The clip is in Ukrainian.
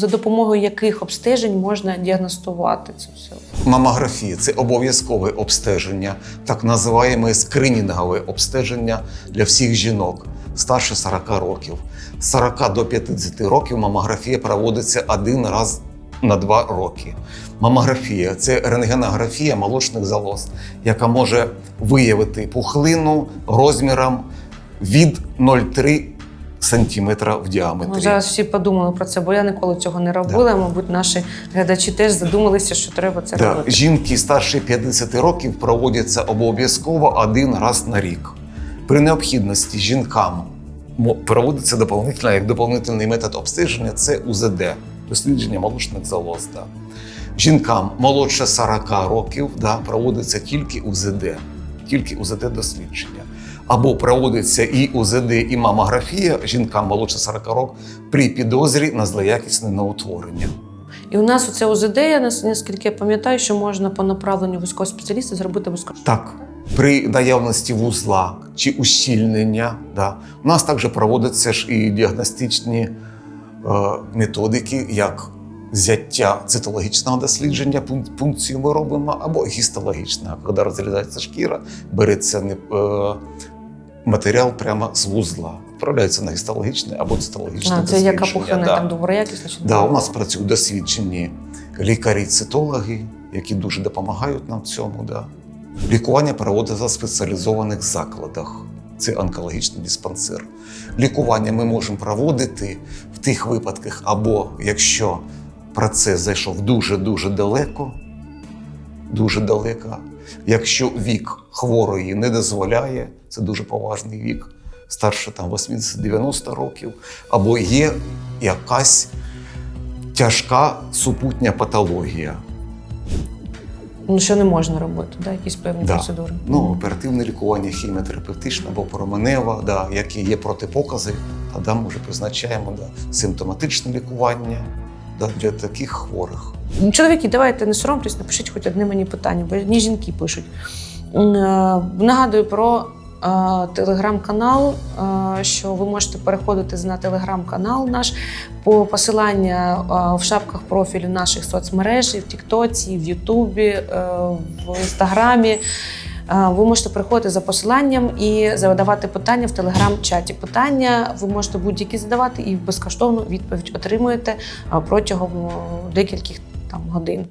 за допомогою яких обстежень можна діагностувати це все? Мамографія це обов'язкове обстеження, так називаємо скринінгове обстеження для всіх жінок старше 40 років. З 40 до 50 років мамографія проводиться один раз на два роки. Мамографія це рентгенографія молочних залоз, яка може виявити пухлину розміром від 0,3 сантиметра в діаметрі. Ну, зараз всі подумали про це, бо я ніколи цього не робила. Мабуть, наші глядачі теж задумалися, що треба це Да. робити. Жінки старше 50 років проводяться обов'язково один раз на рік. При необхідності жінкам проводиться дополнительно, як доповнительний метод обстеження це УЗД, дослідження молочних залоз. Да. Жінкам молодше 40 років да, проводиться тільки УЗД, тільки УЗД дослідження. Або проводиться і УЗД, і мамографія жінкам молодше 40 років при підозрі на злоякісне неутворення. І у нас оце УЗД, я наскільки я пам'ятаю, що можна по направленню військового спеціаліста зробити безкоштовно. Так, при наявності вузла чи ущільнення, да. у нас також проводяться ж і діагностичні е, методики, як взяття цитологічного дослідження, пункцію ми робимо, або гістологічного, коли розрізається шкіра, береться не, е, матеріал прямо з вузла, відправляється на гістологічне або цитологічне А, це яка пухлина да. там доброякісна чи Да, у нас працюють досвідчені лікарі-цитологи, які дуже допомагають нам в цьому. Да. Лікування проводиться в спеціалізованих закладах. Це онкологічний диспансер. Лікування ми можемо проводити в тих випадках, або якщо процес зайшов дуже-дуже далеко, дуже далеко. Якщо вік хворої не дозволяє, це дуже поважний вік, старше там 80-90 років, або є якась тяжка супутня патологія. Ну, що не можна робити, да? якісь певні Да. процедури. Ну, оперативне лікування, хіміотерапевтичне або променева, да, які є протипокази, тоді ми вже призначаємо да, симптоматичне лікування для таких хворих. Ну, Чоловіки, давайте не соромтесь, напишіть хоч одне мені питання, бо одні жінки пишуть. Е, Нагадую про е, телеграм-канал, е, що ви можете переходити на телеграм-канал наш по посилання в шапках профілю наших соцмереж, в Тіктоці, в Ютубі, в Інстаграмі. Е, Ви можете приходити за посиланням і задавати питання в телеграм-чаті. Питання ви можете будь-які задавати і безкоштовну відповідь отримуєте е, протягом декількох там годин.